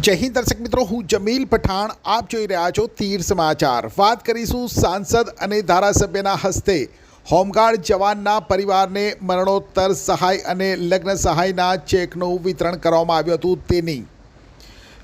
જય હિન્દ દર્શક મિત્રો, હું જમીલ પઠાણ. આપ જોઈ રહ્યા છો તીર સમાચાર. વાત કરીશું સાંસદ અને ધારાસભ્યના હસ્તે. હોમગાર્ડ જવાનના પરિવારને મરણોત્તર સહાય અને લગ્ન સહાયના ચેકનું વિતરણ કરવામાં આવ્યું હતું તેની.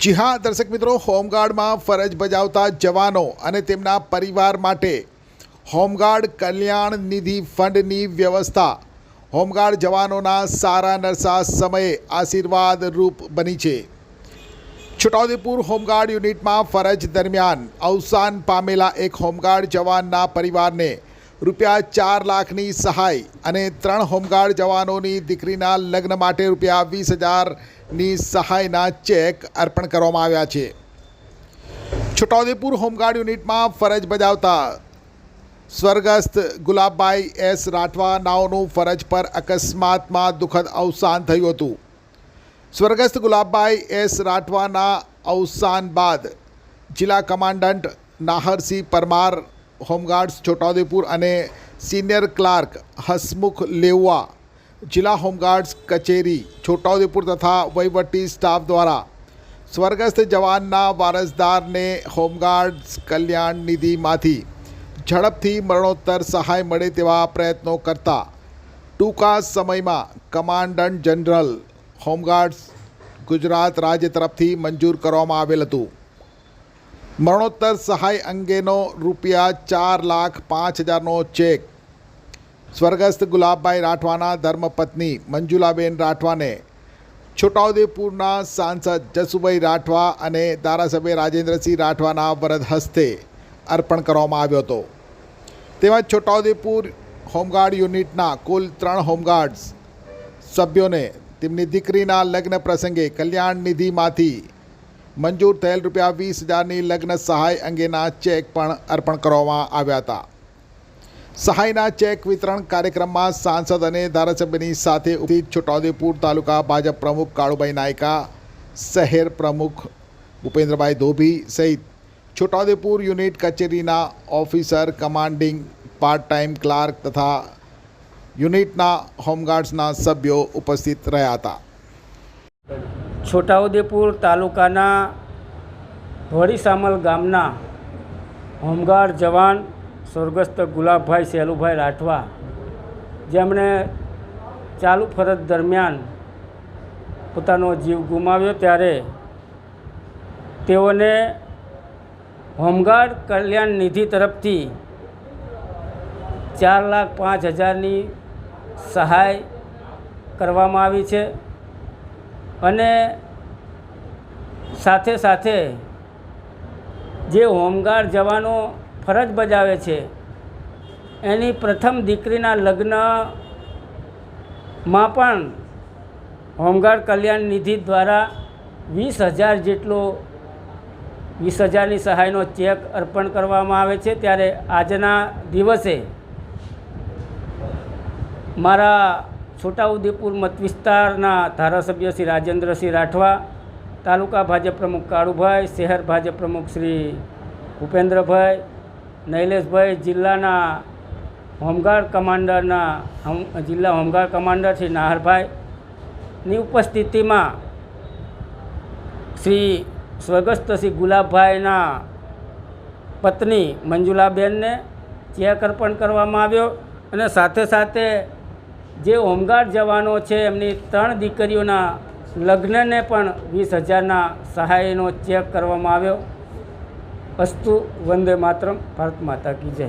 જી હા, દર્શક મિત્રો, હોમગાર્ડમાં ફરજ બજાવતા જવાનો અને તેમના પરિવાર માટે હોમગાર્ડ કલ્યાણ નિધિ ફંડની વ્યવસ્થા. હોમગાર્ડ જવાનોના સારા નરસા સમયે આશીર્વાદ રૂપ બની છે. છોટાઉદેપુર હોમગાર્ડ યુનિટમાં ફરજ દરમિયાન અવસાન પામેલા એક હોમગાર્ડ જવાનના પરિવારને રૂપિયા ચાર લાખની સહાય અને ત્રણ હોમગાર્ડ જવાનોની દીકરીના લગ્ન માટે રૂપિયા વીસ હજારની સહાયના ચેક અર્પણ કરવામાં આવ્યા છે. છોટાઉદેપુર હોમગાર્ડ યુનિટમાં ફરજ બજાવતા સ્વર્ગસ્થ ગુલાબભાઈ એસ રાઠવા નાઓનું ફરજ પર અકસ્માતમાં દુઃખદ અવસાન થયું હતું. સ્વર્ગસ્થ ગુલાબભાઈ એસ રાઠવાના અવસાન બાદ જિલ્લા commandant Naharsinh Parmar, home guards Chhota Udepur અને સિનિયર ક્લાર્ક હસમુખ લેવા જિલ્લા હોમગાર્ડ્સ કચેરી છોટાઉદેપુર તથા વહીવટી સ્ટાફ દ્વારા સ્વર્ગસ્થ જવાનના વારસદારને હોમગાર્ડ્સ કલ્યાણ નિધિમાંથી ઝડપથી મરણોત્તર સહાય મળે તેવા પ્રયત્નો કરતા ટૂંકા સમયમાં કમાન્ડન્ટ જનરલ હોમગાર્ડ્સ ગુજરાત રાજ્ય તરફથી મંજૂર કરવામાં આવેલ હતું. મરણોત્તર સહાય અંગેનો રૂપિયા ચાર લાખ પાંચ હજારનો ચેક. સ્વર્ગસ્થ ગુલાબભાઈ રાઠવાના ધર્મપત્ની મંજુલાબેન રાઠવાને છોટાઉદેપુરના સાંસદ જસુભાઈ રાઠવા અને ધારાસભ્ય રાજેન્દ્રસિંહ રાઠવાના વરદ હસ્તે અર્પણ કરવામાં આવ્યો હતો. તેમજ છોટાઉદેપુર હોમગાર્ડ યુનિટના કુલ ત્રણ હોમગાર્ડ્સ સભ્યોને તેમની દીકરીના લગ્ન પ્રસંગે કલ્યાણ નિધિમાંથી મંજૂર થયેલ રૂપિયા વીસ હજારની લગ્ન સહાય અંગેના ચેક પણ અર્પણ કરવામાં આવ્યા હતા. સહાયના ચેક વિતરણ કાર્યક્રમમાં સાંસદ અને ધારાસભ્યની સાથે ઉપસ્થિત છોટાઉદેપુર તાલુકા ભાજપ પ્રમુખ કાળુભાઈ નાયકા, શહેર પ્રમુખ ભૂપેન્દ્રભાઈ ધોબી સહિત છોટાઉદેપુર યુનિટ કચેરીના officer, commanding part time clerk તથા યુનિટના હોમગાર્ડ્સના સભ્યો ઉપસ્થિત રહ્યા હતા. છોટાઉદેપુર તાલુકાના વડીસામલ ગામના હોમગાર્ડ જવાન સ્વર્ગસ્થ ગુલાબભાઈ સેલુભાઈ રાઠવા, જેમણે ચાલુ ફરજ દરમિયાન પોતાનો જીવ ગુમાવ્યો ત્યારે તેઓને હોમગાર્ડ કલ્યાણ નિધિ તરફથી ચાર લાખ પાંચ હજારની સહાય કરવામાં આવી છે અને સાથે સાથે જે હોમગાર્ડ જવાનો ફરજ બજાવે છે, એની પ્રથમ દીકરીના લગ્નમાં પણ હોમગાર્ડ કલ્યાણ નિધિ દ્વારા વીસ હજાર જેટલો, વીસ હજારની સહાયનો ચેક અર્પણ કરવામાં આવે છે. ત્યારે આજના દિવસે મારા છોટાઉદેપુર મત વિસ્તારના ધારાસભ્ય શ્રી રાજેન્દ્રસિંહ રાઠવા, તાલુકા ભાજપ પ્રમુખ કાળુભાઈ, શહેર ભાજપ પ્રમુખ શ્રી ભૂપેન્દ્રભાઈ, નૈલેશભાઈ જિલ્લાના હોમગાર્ડ કમાન્ડરના જિલ્લા હોમગાર્ડ કમાન્ડર શ્રી નાહરભાઈની ઉપસ્થિતિમાં શ્રી સ્વર્ગસ્થ શ્રી ગુલાબભાઈના પત્ની મંજુલાબેનને ચેક અર્પણ કરવામાં આવ્યો અને સાથે સાથે જે હોમગાર્ડ જવાનો છે, એમની ત્રણ દીકરીઓના લગ્નને પણ વીસ હજારના સહાયનો ચેક કરવામાં આવ્યો. અસ્તુ વંદે માતરમ, ભારત માતા કી જય.